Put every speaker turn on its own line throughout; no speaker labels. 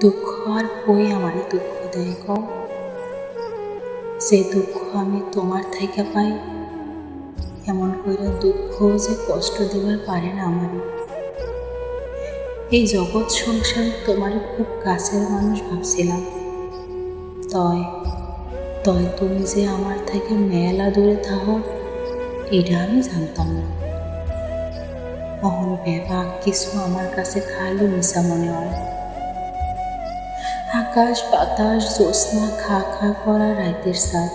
দুঃখ আর কই আমার দুঃখ দেয় কও যে দুঃখ আমি তোমার থেকে পাই। এমন করে দুঃখ যে কষ্ট দিবার পারে না আমার। এই জগৎ সংসারে তোমার খুব কাছের মানুষ ভাবছিলাম। তয় তয় তুমি যে আমার থেকে মেলা দূরে থাকো এটা আমি জানতাম না। অহন বেবা কিছু আমার কাছে খালি মিশা মনে হয়। আকাশ, বাতাস, জ্যোৎস্না, খা খা করা রাতের সাথ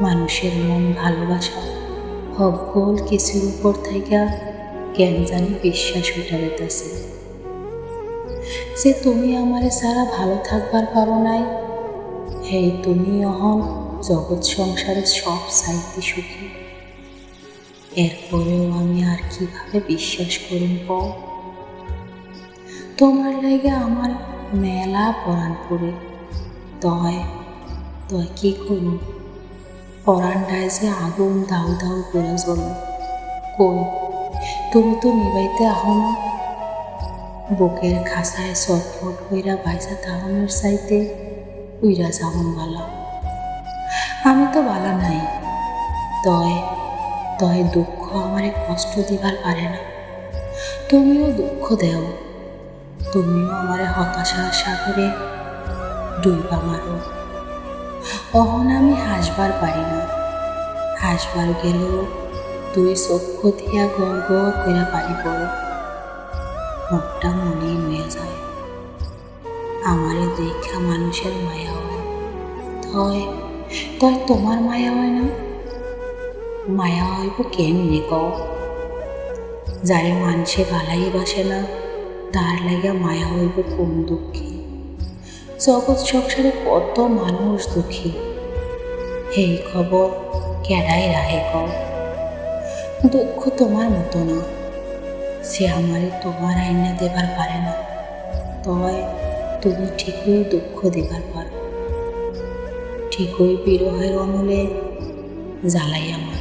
মানুষের মন ভালোবাসা, হকগোল কিছুর উপর থেকে জ্ঞান জানি বিশ্বাস উঠে যেতেছে যে তুমি আমারে সারা ভালো থাকবার পারো নাই, হেই তুমি অহন জগৎ সংসারের সব সাহিত্য সুখী। এরপরেও আমি আর কীভাবে বিশ্বাস করুন কও? তোমার লাগে আমার মেলা পরাণ পড়ে। তয় তয় কি করুন পরাণটায় যে আগুন দাউ দাউ করে জ্বল। কই, তুমি তো নিবাইতে আহো না। বুকের খাসায় চটফট কইরা বাইসা তাহনের চাইতে উইরা যাবন বালা। আমি তো বালা নাই। তয় তয় দুঃখ আমারে কষ্ট দিবার পারে না। তুমিও দুঃখ দেও। তুমিও আমারে হতাশার সাগরে ডুইবা মারো। অহন আমি হাসবার পারি না। হাসবার গেলেও তুই চক্ষু দিয়া গড় গড় করে পানি পড়ে মুখটা মনে নুয়ে যায়। আমারে দেখা মানুষের মায়া হয়। তয় তয় তোমার মায়া হয় না? মায়া হইব কেমনে কও? যারে মানুষে গালাই বাসে না তার লাগে মায়া হইব কোন দুঃখী? জগৎ সংসারে কত মানুষ দুঃখী। এই খবর, কেডাই রাহে কও? দুঃখ তোমার মতো না। সে আমারে তোমার আইনা দেবার পারে না। তয়, তুমি ঠিকই দুঃখ দেবার পারো। ঠিকই বিরহের অনলে জ্বালাই আমার